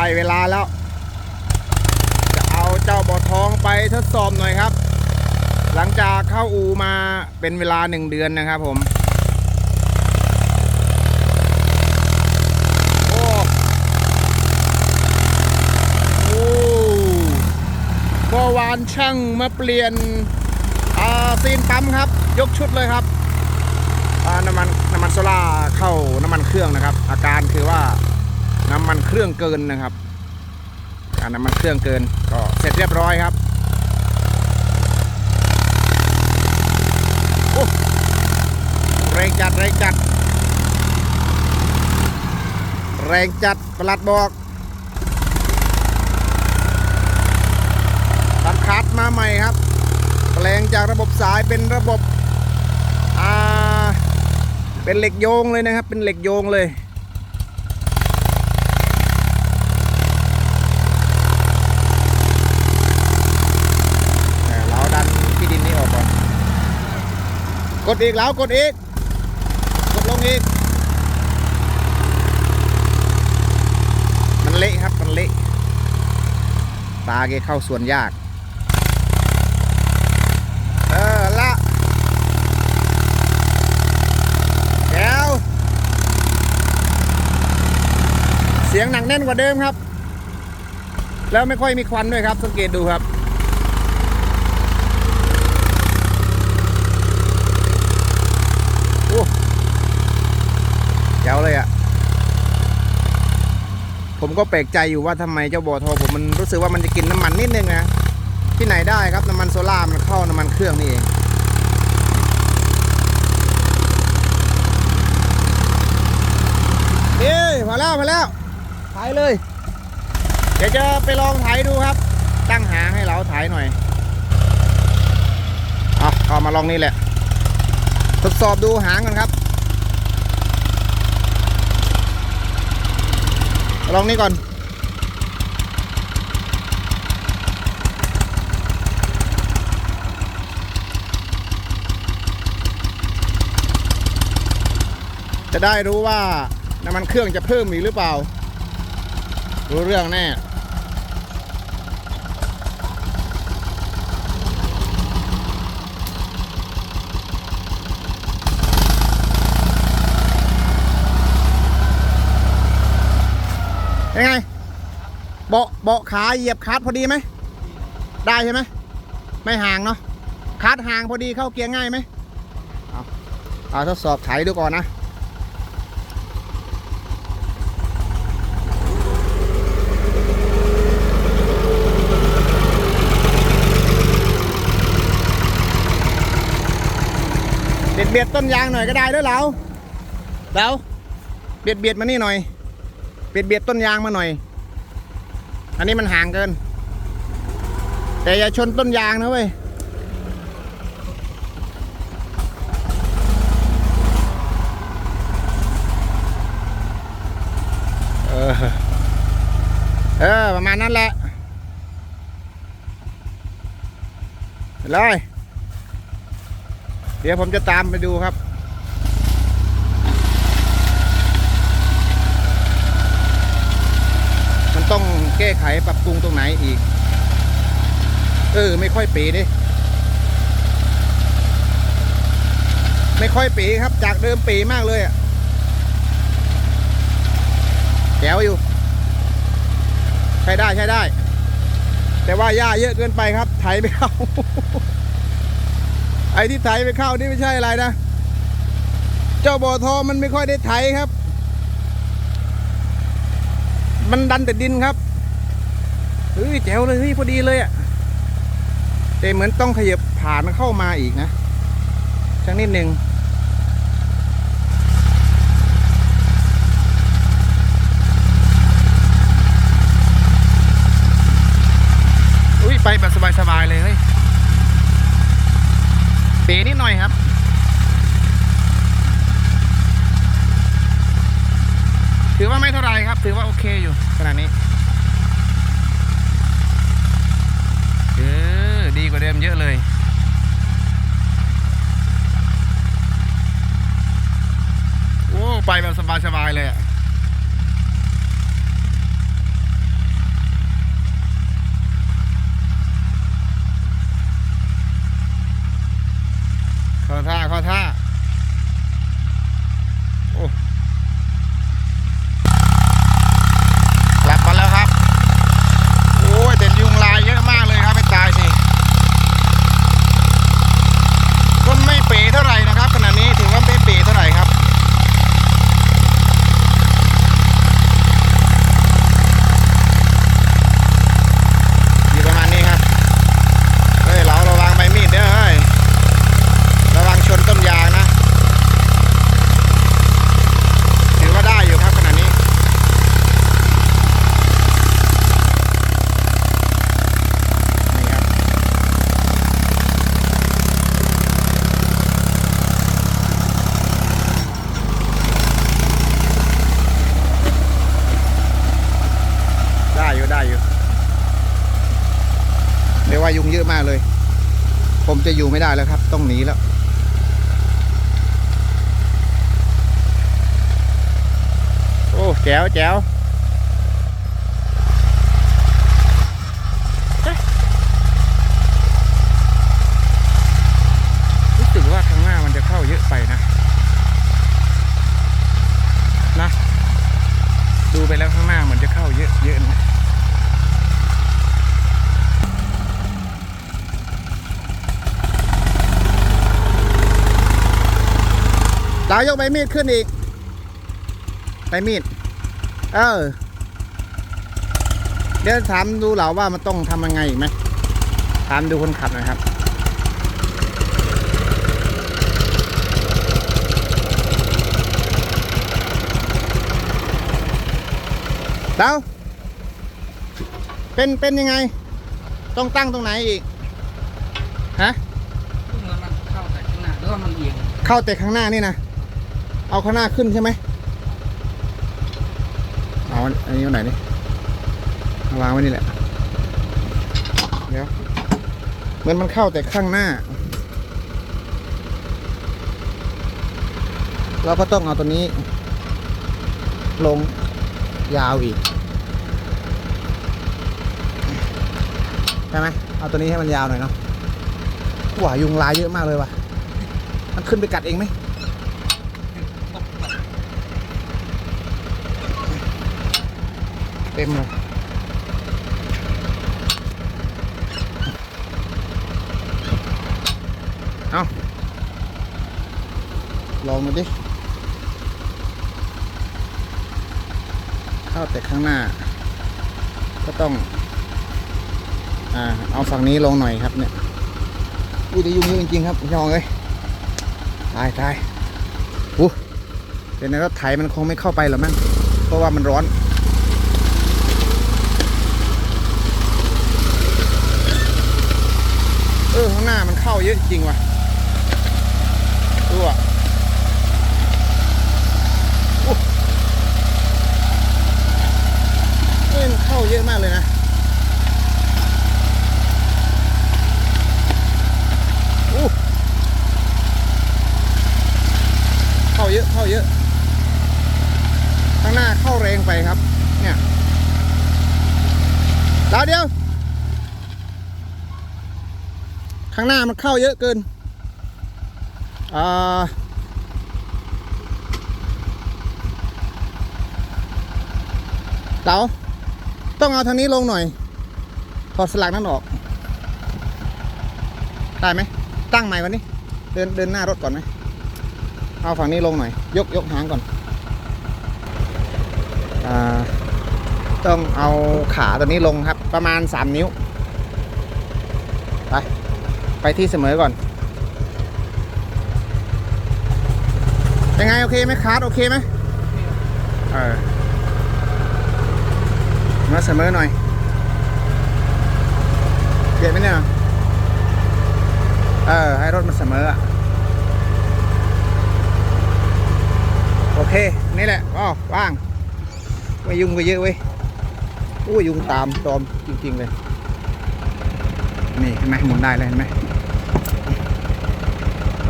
ได้เวลาแล้ว จะเอาเจ้าบ่อทองไปทดสอบหน่อยครับ หลังจากเข้าอูมาเป็นเวลาหนึ่งเดือนนะครับผมโอ้โอ้เมื่อวานช่างมาเปลี่ยนอ่าซีนปั๊มครับ ยกชุดเลยครับน้ำมันน้ำมันโซล่าเข้าน้ำมันเครื่องนะครับ อาการคือว่า น้ำมันเครื่องเกินนะครับอ่าน้ำมันเครื่องเกินก็เสร็จเรียบร้อยครับโอ้แรงจัดแรงจัด แรงจัดประหลัดบอกตัดคัดมาใหม่ครับ แปลงจากระบบสายเป็นระบบ อ่า เป็นเหล็กโยงเลยนะครับ เป็นเหล็กโยงเลย แต่เราดันที่ดินนี้ออกก่อน ก ดอีกแล้วกดอีก กดลงอีก มันเละครับ มันเละ ตาแกเข้าส่วนยาก เออละแก้วเสียงหนักแน่นกว่าเดิมครับ แล้วไม่ค่อยมีควันด้วยครับ สังเกตดูครับ โอ้แจ๋วเลยอะ่ะ ผมก็แปลกใจอยู่ว่าทำไมเจ้าบ่อทอผมมันรู้สึกว่ามันจะกินน้ำมันนิดนึงนะ ที่ไหนได้ครับน้ำมันโซล่ามันเข้าน้ำมันเครื่องนี่เองเอ้ยพอแล้วพอแล้วถ่ายเลย เดี๋ยวจะไปลองถ่ายดูครับ ตั้งหางให้เราถ่ายหน่อยเอาเอามาลองนี่แหละ ทดสอบดูหางกันครับ ลองนี่ก่อน จะได้รู้ว่าน้ำมันเครื่องจะเพิ่มอีกหรือเปล่า รู้เรื่องแน่ ไง เบาะเบาะขาเหยียบคัดพอดีไหม ได้ใช่ไหม ไม่ห่างเนาะคัดห่างพอดีเข้าเกียร์ง่ายไหมเอาเอาทดสอบไถดูก่อนนะเบียดเบียดต้นยางหน่อยก็ได้ด้วยเราเราเบียดเบียดมานี่หน่อย เบียดเบียดต้นยางมาหน่อย อันนี้มันห่างเกิน แต่อย่าชนต้นยางนะเว้ยเออเออ ประมาณนั้นแหละไปเลยเดี๋ยวผมจะตามไปดูครับ มัน ต้องแก้ไขปรับปรุงตรงไหนอีก เออ ไม่ค่อยปีดิไม่ค่อยปีครับ จากเดิมปีมากเลยอะแจ๋วอยู่ ใช้ได้ใช้ได้ แต่ว่าหญ้าเยอะเกินไปครับ ไถไม่เข้า ไอ้ที่ไถไปเข้านี่ไม่ใช่อะไรนะ เจ้าบ่อทองมันไม่ค่อยได้ไถครับ มันดันแต่ดินครับเฮ้ยแจ๋วเลยเฮ้ยพอดีเลยอะ่ะแต่เหมือนต้องขยับผ่านเข้ามาอีกนะสักนิดหนึ่งอุ้ยไปแบบสบายๆเลยเฮ้ยเตะนิดหน่อยครับ ถือว่าไม่เท่าไรครับ ถือว่าโอเคอยู่ขนาดนี้เออดีกว่าเดิมเยอะเลยโอ้ไปแบบสบายๆเลยอะข้อท่าข้อท่า มากเลย ผมจะอยู่ไม่ได้แล้วครับ ต้องหนีแล้ว โอ้แจ๋วแจ๋วเอ๊ะรู้สึกว่าข้างหน้ามันจะเข้าเยอะไปนะ นะ ดูไปแล้วข้างหน้ามันจะเข้าเยอะเยอะนะ ดายกใบมีดขึ้นอีกใบมีด เออ เดี๋ยวถามดูเหล่าว่ามันต้องทำยังไงอีกไหมถามดูคนขับหน่อยครับดาวเป็นเป็นยังไง ต้องตั้งตรงไหนอีก ฮะซึ่งมันเข้าแต่ข้างหน้าหรือว่ามันเอียง เข้าแต่ข้างหน้านี่นะ เอาข้างหน้าขึ้นใช่ไหมเอาอันนี้เอาไหนนี่วางไว้นี่แหละเดี๋ยวเหมือนมันเข้าแต่ข้างหน้า เราก็ต้องเอาตัวนี้ ลงยาวอีกใช่ไหมเอาตัวนี้ให้มันยาวหน่อยเนาะว้ายุงลายเยอะมากเลยว่ะ มันขึ้นไปกัดเองไหม ตกแบบ เต็มเลยเอาลองมาดิ เข้าแต่ข้างหน้า ก็ต้อง อ่า เอาฝั่งนี้ลงหน่อยครับเนี่ยอุ้ยแต่ยุ่งเยอะจริงๆครับพี่ชองเอ้ยตายตายอู้เป็นในรถไถมันคงไม่เข้าไปหรอกมั้งเพราะว่ามันร้อน เออ ข้างหน้ามันเข้าเยอะจริงว่ะดูอะเอ้ยมันเข้าเยอะมากเลยนะเข้าเยอะเข้าเยอะ ข้างหน้าเข้าแรงไปครับ เนี่ยดาวเดียว ข้างหน้ามันเข้าเยอะเกินอ่าเต๋าต้องเอาทางนี้ลงหน่อย ถอดสลักนั้นออก ได้ไหม ตั้งใหม่วันนี้ เดินเดินหน้ารถก่อนไหม เอาฝั่งนี้ลงหน่อย ยกยกหางก่อนอ่าต้องเอาขาตัวนี้ลงครับ ประมาณ 3 นิ้ว ไปที่เสมอก่อนยังไงโอเคไหมคาร์ดโอเคไหมเออมาเสมอหน่อยเปลี่ยนไหมเนี่ยเออให้รถมันเสมออะโอเค นี่แหละอ๋อว่างไม่ยุ่งไปเยอะเว้ยอู้ยุ่งตามตอมจริง ๆ เลย นี่เห็นไหมหมุนได้เลยเห็นไหม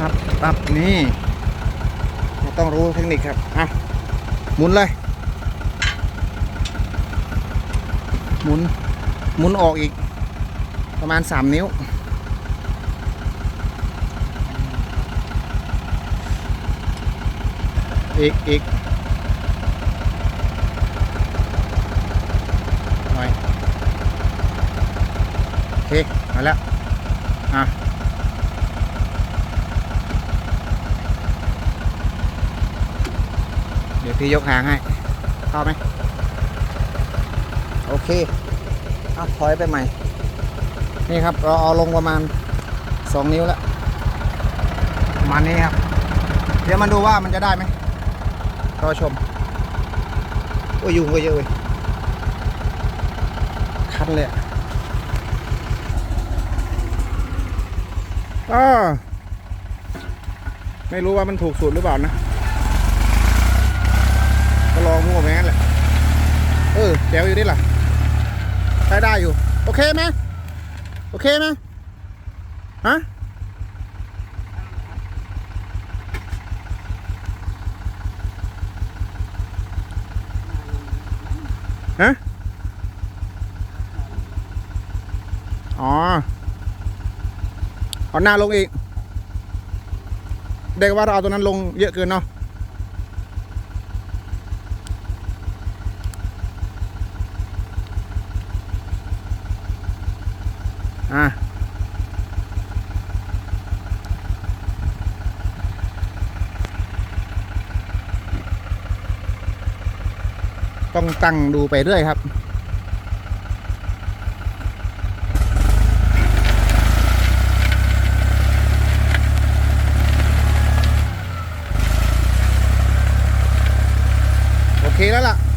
นับนับนี่ต้องรู้เทคนิคครับอะหมุนเลย หมุน หมุนออกอีก ประมาณสามนิ้ว อีกอีกหน่อยโอเคมาแล้ว อะ พี่ยกหางให้เข้าไหมโอเคเอาถอยไปใหม่ นี่ครับเราเอาลงประมาณ 2 นิ้วแล้วมาณนี้ครับ เดี๋ยวมาดูว่ามันจะได้ไหมรอชม โอ้ยยุงก็เยอะเว้ยคันเลยอะอ้าไม่รู้ว่ามันถูกสูตรหรือเปล่านะ องมั่วไปงั้นแหละ เออแจ๋วอยู่ดิล่ะได้ได้อยู่ โอเคไหมโอเคไหมฮะฮะอ๋อเอาหน้าลงอีก เด็กว่าเราเอาตัวนั้นลงเยอะเกินเนาะ อะต้องตั้งดูไปเรื่อยครับ โอเคแล้วล่ะ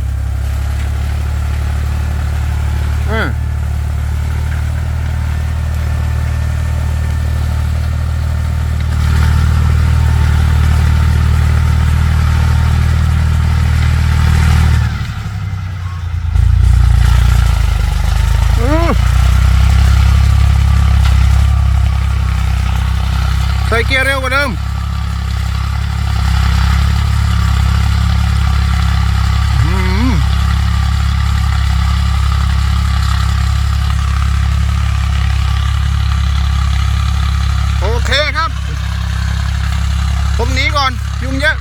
ใส่เกียร์เร็วกว่าเดิมโอเคครับ ผมหนีก่อน ยุ่งเยอะ